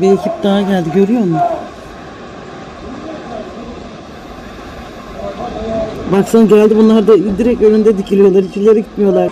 Bir ekip daha geldi görüyor musun? Baksana geldi bunlar da direkt önünde dikiliyorlar. Hiç ileri gitmiyorlar.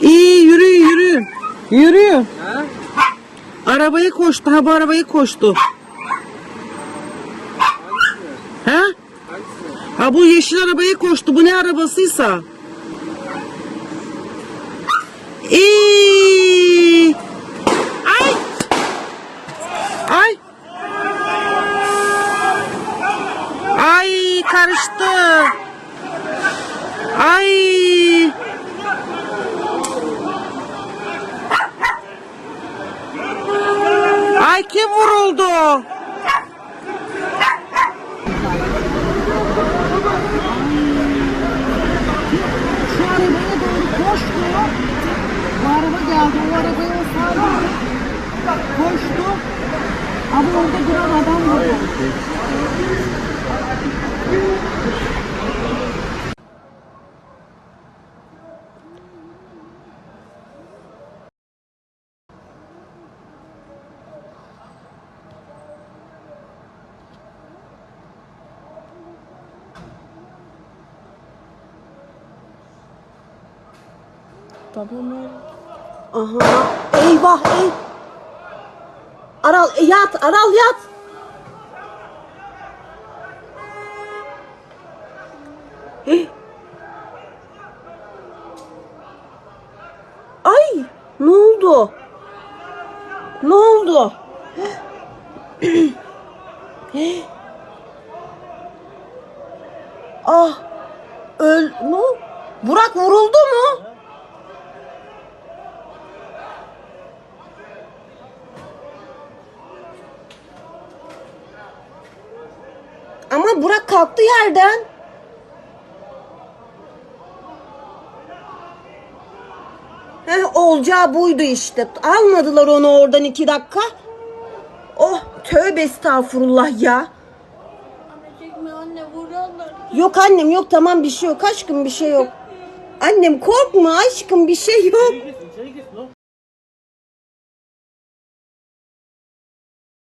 İyi yürü yürü. Yürü. Arabaya koştu. Ha bu arabaya koştu. Ha? Ha bu yeşil arabaya koştu. Bu ne arabasıysa. İyi. Ay. Ay. Ay karıştı. Ay. Ay kim vuruldu? Şu arabaya doğru koştu. Bu geldi. O arabaya o sardı. Koştu. Ama orada duran adam vurdu. Aha. Eyvah ey. Aral e, yat. Aral yat. Hey. Ay ne oldu? Ne oldu? ah öl ne? Burak vuruldu mu? Ama Burak kalktı yerden. Heh, olacağı buydu işte. Almadılar onu oradan iki dakika. Oh tövbe estağfurullah ya. Anne. Yok annem yok tamam bir şey yok aşkım bir şey yok. Annem korkma aşkım bir şey yok.